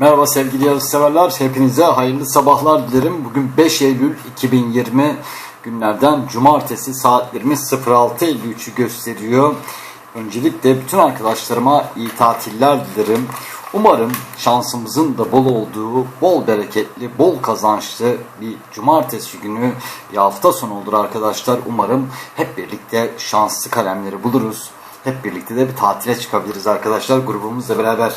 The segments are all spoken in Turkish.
Merhaba sevgili yarışseverler. Hepinize hayırlı sabahlar dilerim. Bugün 5 Eylül 2020 günlerden cumartesi saatlerimiz 06.53'ü gösteriyor. Öncelikle bütün arkadaşlarıma iyi tatiller dilerim. Umarım şansımızın da bol olduğu, bol bereketli, bol kazançlı bir cumartesi günü bir hafta sonu olur arkadaşlar. Umarım hep birlikte şanslı kalemleri buluruz. Hep birlikte de bir tatile çıkabiliriz arkadaşlar grubumuzla beraber.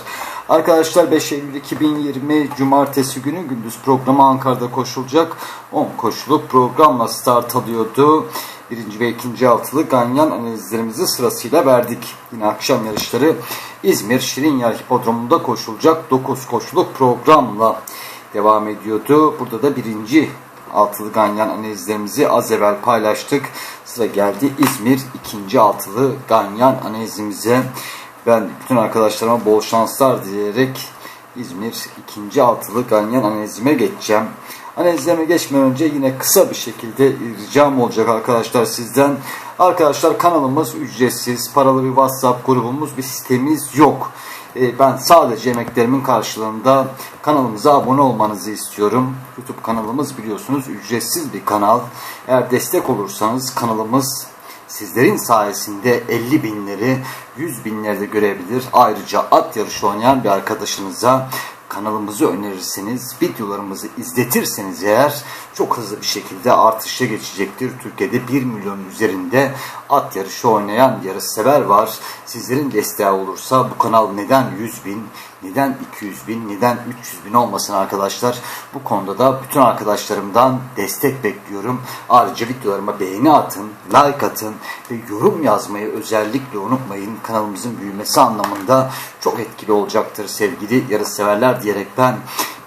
Arkadaşlar 5 Eylül 2020 Cumartesi günü gündüz programı Ankara'da koşulacak. 10 koşuluk programla start alıyordu. Birinci ve ikinci altılı ganyan analizlerimizi sırasıyla verdik. Yine akşam yarışları İzmir Şirinyar Hipodromu'nda koşulacak 9 koşuluk programla devam ediyordu. Burada da birinci altılı ganyan analizlerimizi az evvel paylaştık. Sıra geldi İzmir ikinci altılı ganyan analizimize. Ben bütün arkadaşlarıma bol şanslar dileyerek İzmir ikinci altılı ganyan analizime geçeceğim. Analizlerime geçmeden önce yine kısa bir şekilde ricam olacak arkadaşlar sizden. Arkadaşlar kanalımız ücretsiz, paralı bir WhatsApp grubumuz, bir sitemiz yok. Ee, ben sadece emeklerimin karşılığında kanalımıza abone olmanızı istiyorum. YouTube kanalımız biliyorsunuz ücretsiz bir kanal. Eğer destek olursanız kanalımız sizlerin sayesinde 50 binleri 100 binleri de görebilir. Ayrıca at yarışı oynayan bir arkadaşınıza kanalımızı önerirseniz, videolarımızı izletirseniz eğer çok hızlı bir şekilde artışa geçecektir. Türkiye'de 1 milyon üzerinde at yarışı oynayan yarışsever var. Sizlerin desteği olursa bu kanal neden 100 bin, neden 200 bin, neden 300 bin olmasın arkadaşlar. Bu konuda da bütün arkadaşlarımdan destek bekliyorum. Ayrıca videolarıma beğeni atın, like atın ve yorum yazmayı özellikle unutmayın. Kanalımızın büyümesi anlamında çok etkili olacaktır sevgili yarışseverler diyerek ben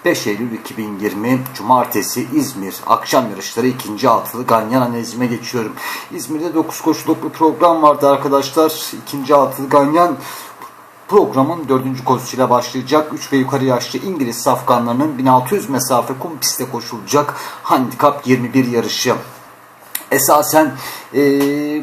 5 Eylül 2020 Cumartesi İzmir akşam yarışları ikinci altılı Ganyan analizime geçiyorum. İzmir'de 9 koşuluk bir program vardı arkadaşlar. İkinci altılı Ganyan programın dördüncü koşusuyla başlayacak. 3 ve yukarı yaşlı İngiliz safkanlarının 1600 mesafe kum pistte koşulacak handikap 21 yarışı. Esasen ee,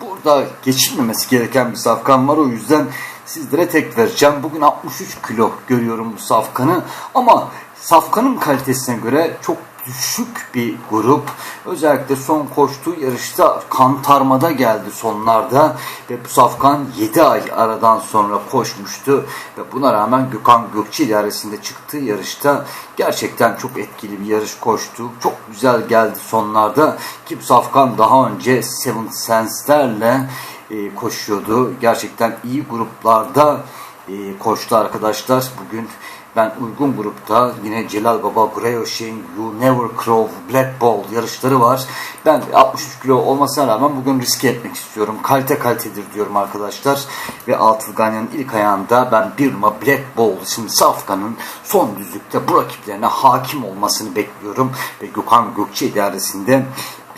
burada geçilmemesi gereken bir safkan var. O yüzden sizlere tek vereceğim. Bugün 63 kilo görüyorum bu safkanı. Ama safkanın kalitesine göre çok düşük bir grup. Özellikle son koştuğu yarışta kantarmada geldi sonlarda ve bu Safkan 7 ay aradan sonra koşmuştu ve buna rağmen Gökhan Gökçe idaresinde çıktığı yarışta gerçekten çok etkili bir yarış koştu. Çok güzel geldi sonlarda ki bu Safkan daha önce Seven Sens'lerle e, koşuyordu. Gerçekten iyi gruplarda e, koştu arkadaşlar. Bugün ben uygun grupta yine Celal Baba, Grayoshin, You Never Crow, Black Ball yarışları var. Ben 63 kilo olmasına rağmen bugün riske etmek istiyorum. Kalite kalitedir diyorum arkadaşlar. Ve Altılı Ganyan'ın ilk ayağında ben bir numara Black Ball isimli Safkan'ın son düzlükte bu rakiplerine hakim olmasını bekliyorum. Ve Gökhan Gökçe idaresinde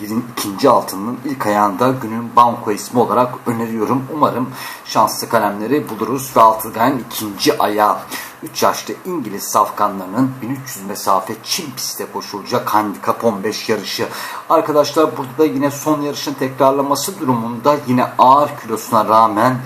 birin ikinci altının ilk ayağında günün banko ismi olarak öneriyorum. Umarım şanslı kalemleri buluruz ve Altıgay'ın ikinci ayağı 3 yaşlı İngiliz safkanlarının 1300 mesafe Çin pistte koşulacak handikap 15 yarışı. Arkadaşlar burada da yine son yarışın tekrarlaması durumunda yine ağır kilosuna rağmen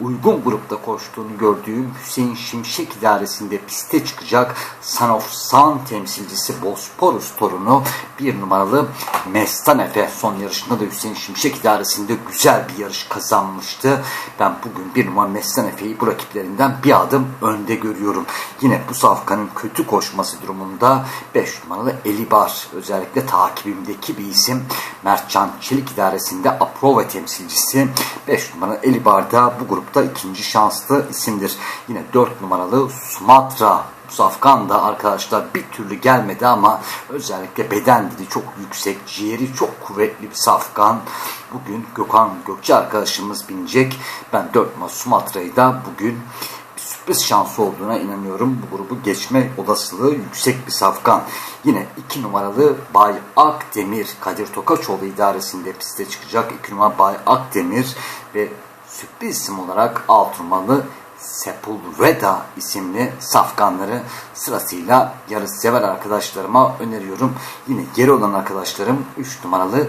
uygun grupta koştuğunu gördüğüm Hüseyin Şimşek idaresinde piste çıkacak Son of Sun temsilcisi Bosporus torunu bir numaralı Mestan Efe son yarışında da Hüseyin Şimşek idaresinde güzel bir yarış kazanmıştı. Ben bugün bir numara Mestan Efe'yi bu rakiplerinden bir adım önde görüyorum. Yine bu safkanın kötü koşması durumunda 5 numaralı Elibar özellikle takibimdeki bir isim Mertcan Çelik idaresinde Aprova temsilcisi 5 numaralı Elibar'da bu grup grupta ikinci şanslı isimdir. Yine 4 numaralı Sumatra Safkan da arkadaşlar bir türlü gelmedi ama özellikle beden dili çok yüksek, ciğeri çok kuvvetli bir Safkan. Bugün Gökhan Gökçe arkadaşımız binecek. Ben 4 numaralı Sumatra'yı da bugün sürpriz şansı olduğuna inanıyorum. Bu grubu geçme olasılığı yüksek bir safkan. Yine 2 numaralı Bay Akdemir Kadir Tokaçoğlu idaresinde piste çıkacak. 2 numara Bay Akdemir ve sürpriz isim olarak Alturmalı Sepulveda isimli safkanları sırasıyla yarış sever arkadaşlarıma öneriyorum. Yine geri olan arkadaşlarım 3 numaralı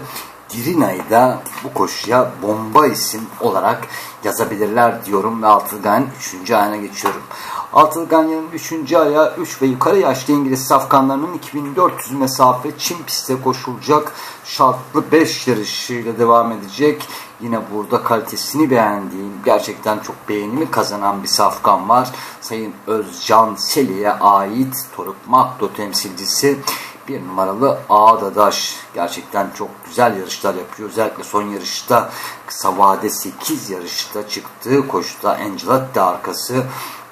Dirina'yı da bu koşuya bomba isim olarak yazabilirler diyorum ve Altılgan'ın 3. ayına geçiyorum. Altılgan'ın 3. aya 3 ve yukarı yaşlı İngiliz safkanlarının 2400 mesafe Çin pistte koşulacak şartlı 5 yarışıyla devam edecek. Yine burada kalitesini beğendiğim, gerçekten çok beğenimi kazanan bir safkan var. Sayın Özcan Seli'ye ait Toruk Makdo temsilcisi bir numaralı Ağdadaş gerçekten çok güzel yarışlar yapıyor. Özellikle son yarışta kısa vade 8 yarışta çıktığı koşuda Angelotti arkası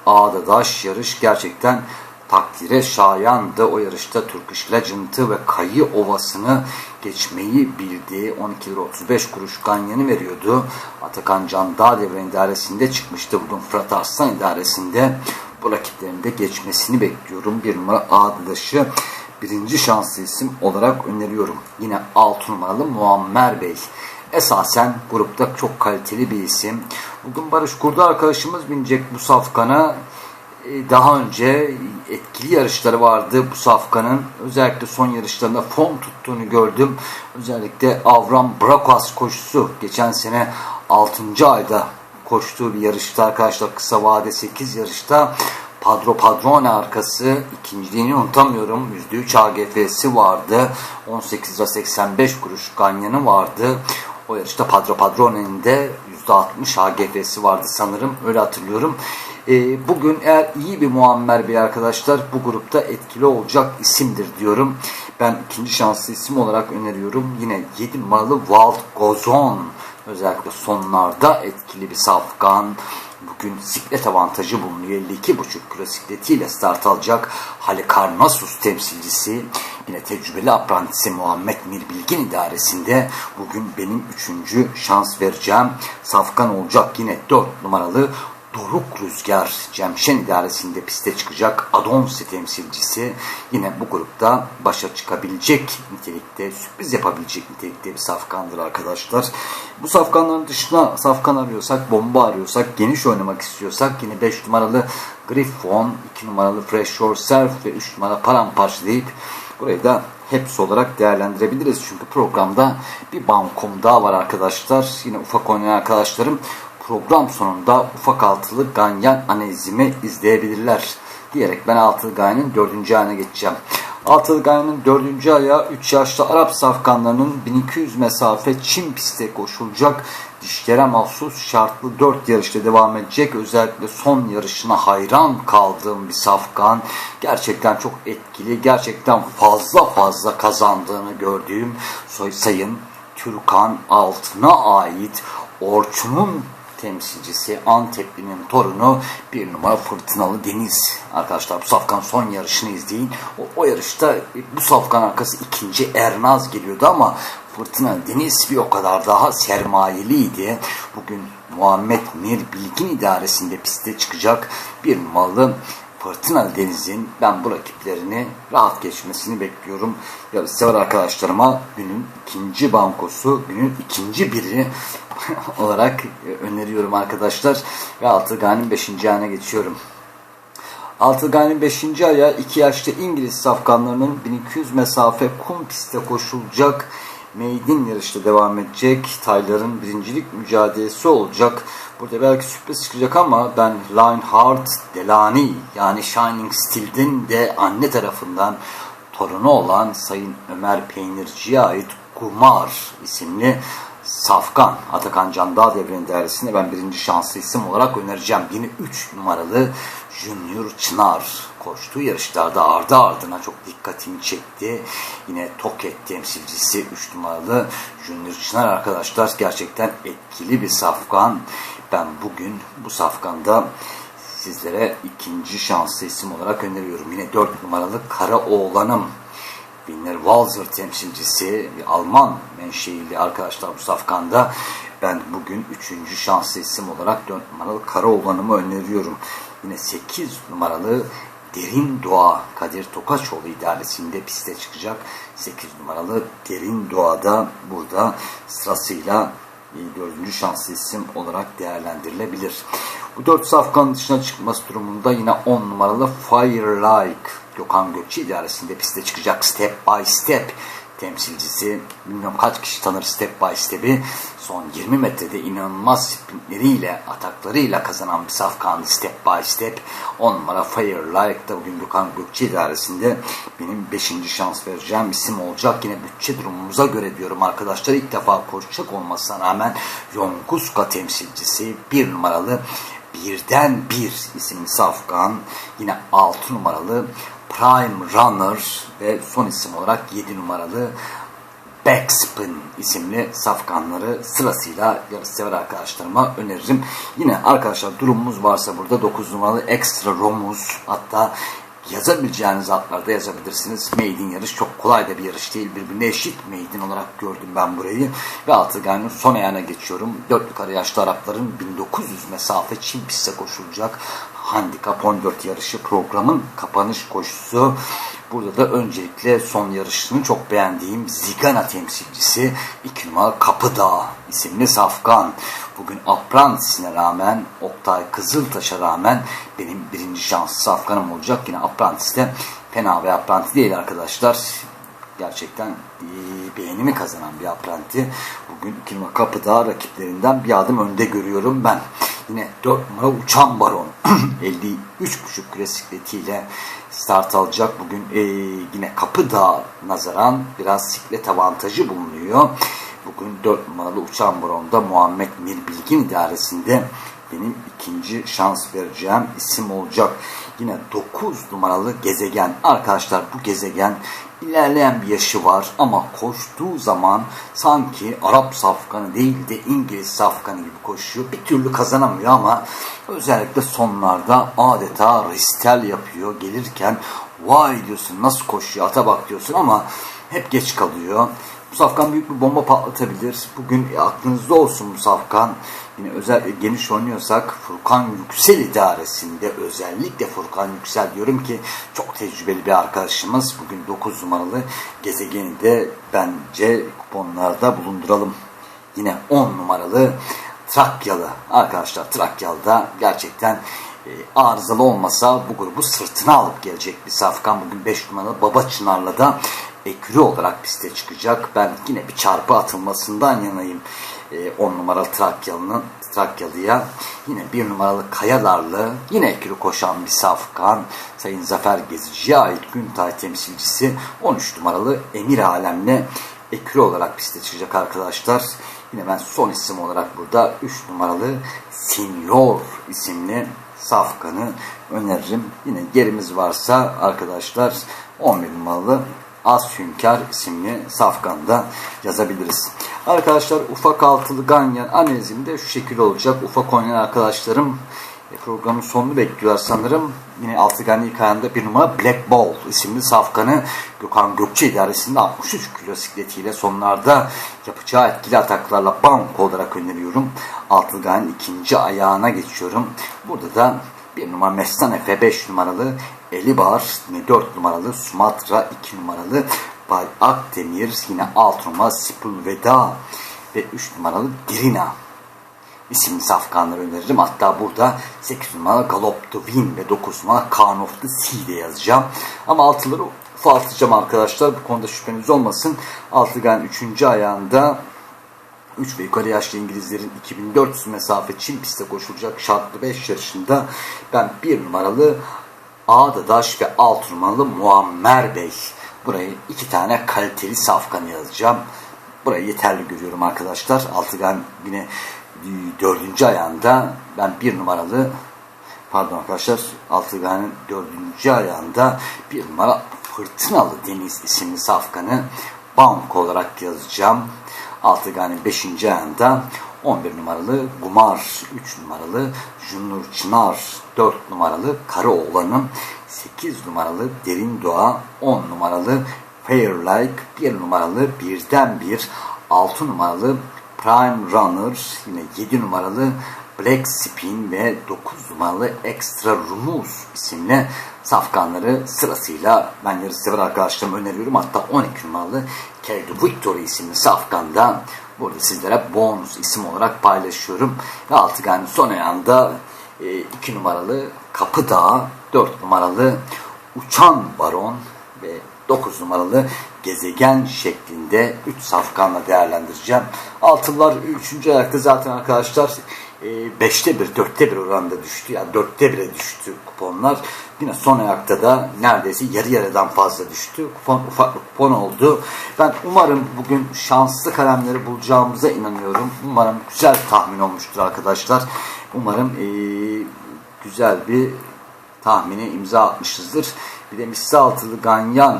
Ağdadaş yarış gerçekten takdire şayandı. O yarışta Turkish Legend'ı ve Kayı Ovası'nı geçmeyi bildi. 12 lira 35 kuruş Ganyan'ı veriyordu. Atakan Can Dağ devre idaresinde çıkmıştı. Bugün Fırat Arslan idaresinde bu rakiplerin de geçmesini bekliyorum. Bir numara Ağdadaş'ı birinci şanslı isim olarak öneriyorum. Yine 6 numaralı Muammer Bey. Esasen grupta çok kaliteli bir isim. Bugün Barış Kurdu arkadaşımız binecek bu safkana. Ee, daha önce etkili yarışları vardı bu safkanın. Özellikle son yarışlarında form tuttuğunu gördüm. Özellikle Avram Brakas koşusu geçen sene 6. ayda koştuğu bir yarışta arkadaşlar kısa vade 8 yarışta Padro Padrone arkası ikinciliğini unutamıyorum. %3 AGF'si vardı. 18 lira 85 kuruş Ganyan'ı vardı. O yarışta Padro Padrone'nin de %60 AGF'si vardı sanırım. Öyle hatırlıyorum. E, bugün eğer iyi bir Muammer Bey arkadaşlar bu grupta etkili olacak isimdir diyorum. Ben ikinci şanslı isim olarak öneriyorum. Yine 7 numaralı Walt Gozon. Özellikle sonlarda etkili bir safkan. Bugün siklet avantajı bulunuyor. 52,5 kilo sikletiyle start alacak Halikarnasus temsilcisi. Yine tecrübeli aprantisi Muhammed Mirbilgin idaresinde bugün benim üçüncü şans vereceğim safkan olacak. Yine 4 numaralı Doruk Rüzgar Cemşen idaresinde piste çıkacak Adonsi temsilcisi yine bu grupta başa çıkabilecek nitelikte, sürpriz yapabilecek nitelikte bir safkandır arkadaşlar. Bu safkanların dışına safkan arıyorsak, bomba arıyorsak, geniş oynamak istiyorsak yine 5 numaralı Griffon, 2 numaralı Fresh Yourself ve 3 numara Paramparça deyip burayı da hepsi olarak değerlendirebiliriz. Çünkü programda bir bankom daha var arkadaşlar. Yine ufak oynayan arkadaşlarım program sonunda ufak altılı ganyan analizimi izleyebilirler diyerek ben altılı ganyanın dördüncü ayına geçeceğim. Altılı ganyanın dördüncü aya 3 yaşlı Arap safkanlarının 1200 mesafe Çin pistte koşulacak dişlere mahsus şartlı 4 yarışta devam edecek. Özellikle son yarışına hayran kaldığım bir safkan. Gerçekten çok etkili, gerçekten fazla fazla kazandığını gördüğüm sayın Türkan Altın'a ait Orçun'un temsilcisi Antepli'nin torunu bir numara Fırtınalı Deniz. Arkadaşlar bu safkan son yarışını izleyin. O, o yarışta bu safkan arkası ikinci Ernaz geliyordu ama Fırtınalı Deniz bir o kadar daha sermayeliydi. Bugün Muhammed Mir Bilgin idaresinde piste çıkacak bir numaralı Fırtınalı Deniz'in ben bu rakiplerini rahat geçmesini bekliyorum. Ya sever arkadaşlarıma günün ikinci bankosu, günün ikinci biri olarak öneriyorum arkadaşlar. Ve Altıgan'ın 5. ayına geçiyorum. Altıgan'ın 5. aya 2 yaşlı İngiliz safkanlarının 1200 mesafe kum pistte koşulacak Meydin yarışta devam edecek. Tayların birincilik mücadelesi olacak. Burada belki sürpriz çıkacak ama ben Lionheart Delani yani Shining Steel'den de anne tarafından torunu olan Sayın Ömer Peynirci'ye ait Kumar isimli Safkan Atakan Candağ Devri'nin değerlisini ben birinci şanslı isim olarak önereceğim. Yine 3 numaralı Junior Çınar koştuğu yarışlarda ardı ardına çok dikkatimi çekti. Yine Toket temsilcisi 3 numaralı Junior Çınar arkadaşlar gerçekten etkili bir safkan. Ben bugün bu safkanda sizlere ikinci şanslı isim olarak öneriyorum. Yine 4 numaralı Kara Winner Walzer temsilcisi bir Alman menşeili arkadaşlar bu safkanda. Ben bugün 3. şanslı isim olarak 4 numaralı Karaoğlan'ımı öneriyorum. Yine 8 numaralı Derin Doğa Kadir Tokaçoğlu idaresinde piste çıkacak. 8 numaralı Derin Doğa'da burada sırasıyla 4. şanslı isim olarak değerlendirilebilir. Bu 4 safkanın dışına çıkması durumunda yine 10 numaralı Fire Like Gökhan Gökçe idaresinde piste çıkacak Step by Step temsilcisi. Bilmiyorum kaç kişi tanır Step by Step'i. Son 20 metrede inanılmaz sprintleriyle, ataklarıyla kazanan bir safkan Step by Step. 10 numara Fire Like'da bugün Gökhan Gökçe idaresinde benim 5. şans vereceğim isim olacak. Yine bütçe durumumuza göre diyorum arkadaşlar. ilk defa koşacak olmasına rağmen Yonkuska temsilcisi 1 numaralı birden bir isimli safkan. Yine 6 numaralı Prime Runner ve son isim olarak 7 numaralı Backspin isimli safkanları sırasıyla yarışsever arkadaşlarıma öneririm. Yine arkadaşlar durumumuz varsa burada 9 numaralı Extra Romus hatta yazabileceğiniz atlarda yazabilirsiniz. Maiden yarış çok kolay da bir yarış değil. Birbirine eşit maiden olarak gördüm ben burayı. Ve Altıgan'ın son ayağına geçiyorum. 4 yukarı yaşlı Arapların 1900 mesafe Çin piste koşulacak. Handikap 14 yarışı programın kapanış koşusu. Burada da öncelikle son yarışını çok beğendiğim Zigana temsilcisi 2 numara Kapıdağ isimli Safkan. Bugün Apprentice'ine rağmen Oktay Kızıltaş'a rağmen benim birinci şanslı Safkan'ım olacak. Yine Apprentice'de fena bir Apprentice değil arkadaşlar. Gerçekten beğenimi kazanan bir Apprenti. Bugün 2 numara Kapıdağ rakiplerinden bir adım önde görüyorum ben. Yine 4 numara Uçan Baron 53.5 klasikletiyle start alacak. Bugün e, yine Kapıdağ nazaran biraz siklet avantajı bulunuyor. Bugün 4 numaralı Uçan Baron'da Muhammed Mir Bilgin idaresinde benim ikinci şans vereceğim isim olacak. Yine 9 numaralı gezegen. Arkadaşlar bu gezegen ilerleyen bir yaşı var ama koştuğu zaman sanki Arap safkanı değil de İngiliz safkanı gibi koşuyor. Bir türlü kazanamıyor ama özellikle sonlarda adeta ristel yapıyor. Gelirken vay diyorsun nasıl koşuyor ata bak diyorsun ama hep geç kalıyor. Bu safkan büyük bir bomba patlatabilir. Bugün aklınızda olsun bu safkan. Yine özel geniş oynuyorsak Furkan Yüksel idaresinde özellikle Furkan Yüksel diyorum ki çok tecrübeli bir arkadaşımız. Bugün 9 numaralı gezegeni de bence kuponlarda bulunduralım. Yine 10 numaralı Trakyalı arkadaşlar Trakyalı'da gerçekten e, arızalı olmasa bu grubu sırtına alıp gelecek bir safkan. Bugün 5 numaralı Baba Çınar'la da ekürü olarak piste çıkacak. Ben yine bir çarpı atılmasından yanayım. 10 e, numaralı Trakyalı'nın Trakyalı'ya yine bir numaralı Kayalarlı yine ekürü koşan bir safkan Sayın Zafer Gezici'ye ait Güntay temsilcisi 13 numaralı Emir Alem'le ekürü olarak piste çıkacak arkadaşlar. Yine ben son isim olarak burada 3 numaralı Senior isimli safkanı öneririm. Yine gerimiz varsa arkadaşlar 11 numaralı Az Hünkar isimli safkanda yazabiliriz. Arkadaşlar ufak altılı ganyan analizim de şu şekilde olacak. Ufak oynayan arkadaşlarım e, programın sonunu bekliyorlar sanırım. Yine altıgen ilk ayağında bir numara Black Ball isimli safkanı Gökhan Gökçe idaresinde 63 kilo sikletiyle sonlarda yapacağı etkili ataklarla bank olarak öneriyorum. Altıgen ikinci ayağına geçiyorum. Burada da bir numara Mestan Efe 5 numaralı Elibar yine 4 numaralı Sumatra 2 numaralı Bay Akdemir yine 6 numaralı Sipul Veda ve 3 numaralı Dirina isimli safkanları öneririm. Hatta burada 8 numaralı Galop the Win ve 9 numaralı Khan of the Sea de yazacağım. Ama altıları ufaltacağım arkadaşlar. Bu konuda şüpheniz olmasın. Altıgen 3. ayağında 3 ve yukarı yaşlı İngilizlerin 2400 mesafe Çin pistte koşulacak şartlı 5 yarışında ben 1 numaralı Ağdadaş ve 6 numaralı Muammer Bey. Burayı iki tane kaliteli safkan yazacağım. Burayı yeterli görüyorum arkadaşlar. Altıgen yine dördüncü ayağında ben bir numaralı pardon arkadaşlar Altıgen'in dördüncü ayağında bir numara Fırtınalı Deniz isimli safkanı bank olarak yazacağım. Altıgen'in beşinci ayağında 11 numaralı Gumar, 3 numaralı Junur Çınar, 4 numaralı Karaoğlan'ın 8 numaralı Derin Doğa, 10 numaralı Fairlike, 1 numaralı Birden Bir, 6 numaralı Prime Runner, yine 7 numaralı Black Spin ve 9 numaralı Extra Rumuz isimli safkanları sırasıyla ben yarı sever arkadaşlarıma öneriyorum. Hatta 12 numaralı Kelly Victory isimli safkanda burada sizlere bonus isim olarak paylaşıyorum. Ve altıgen son ayağında 2 e, numaralı Kapı Dağı, 4 numaralı Uçan Baron ve 9 numaralı gezegen şeklinde 3 safkanla değerlendireceğim. Altınlar 3. ayakta zaten arkadaşlar 5'te 1, 4'te 1 oranda düştü. Yani 4'te 1'e düştü kuponlar. Yine son ayakta da neredeyse yarı yarıdan fazla düştü. Kupon ufak bir kupon oldu. Ben umarım bugün şanslı kalemleri bulacağımıza inanıyorum. Umarım güzel tahmin olmuştur arkadaşlar. Umarım ee, güzel bir tahmini imza atmışızdır. Bir de misli altılı ganyan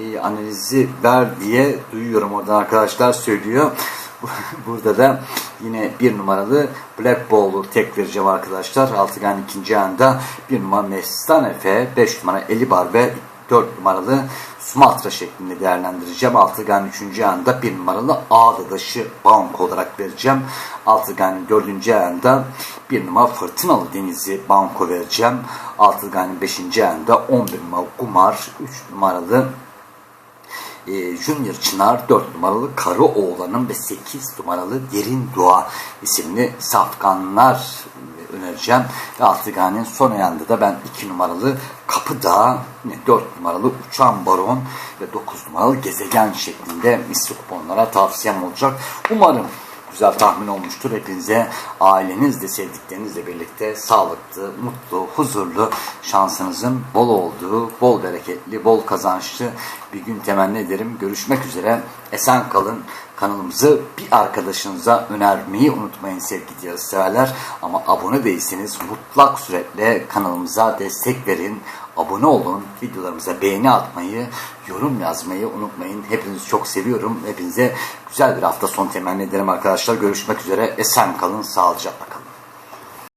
e, analizi ver diye duyuyorum oradan arkadaşlar söylüyor. Burada da yine bir numaralı Black Bowler tek vereceğim arkadaşlar. Altıgen ikinci anda bir numara Mestan Efe, 5 numara Elibar ve 4 numaralı Sumatra şeklinde değerlendireceğim. Altıgen 3. anda bir numaralı Ağdadaşı bank olarak vereceğim. Altıgen 4. anda bir numara Fırtınalı Deniz'i banko vereceğim. Altıgen 5. anda 11 numara Kumar, 3 numaralı e, Junior Çınar 4 numaralı Karı Oğlan'ın ve 8 numaralı Derin Dua isimli safkanlar önereceğim. Ve Altıgan'ın son ayağında da ben 2 numaralı Kapı Dağı, 4 numaralı Uçan Baron ve 9 numaralı Gezegen şeklinde misli kuponlara tavsiyem olacak. Umarım güzel tahmin olmuştur. Hepinize ailenizle, sevdiklerinizle birlikte sağlıklı, mutlu, huzurlu, şansınızın bol olduğu, bol bereketli, bol kazançlı bir gün temenni ederim. Görüşmek üzere. Esen kalın. Kanalımızı bir arkadaşınıza önermeyi unutmayın sevgili severler. Ama abone değilseniz mutlak suretle kanalımıza destek verin. Abone olun. Videolarımıza beğeni atmayı, yorum yazmayı unutmayın. Hepinizi çok seviyorum. Hepinize güzel bir hafta sonu temenni ederim arkadaşlar. Görüşmek üzere. Esen kalın, sağlıcakla kalın.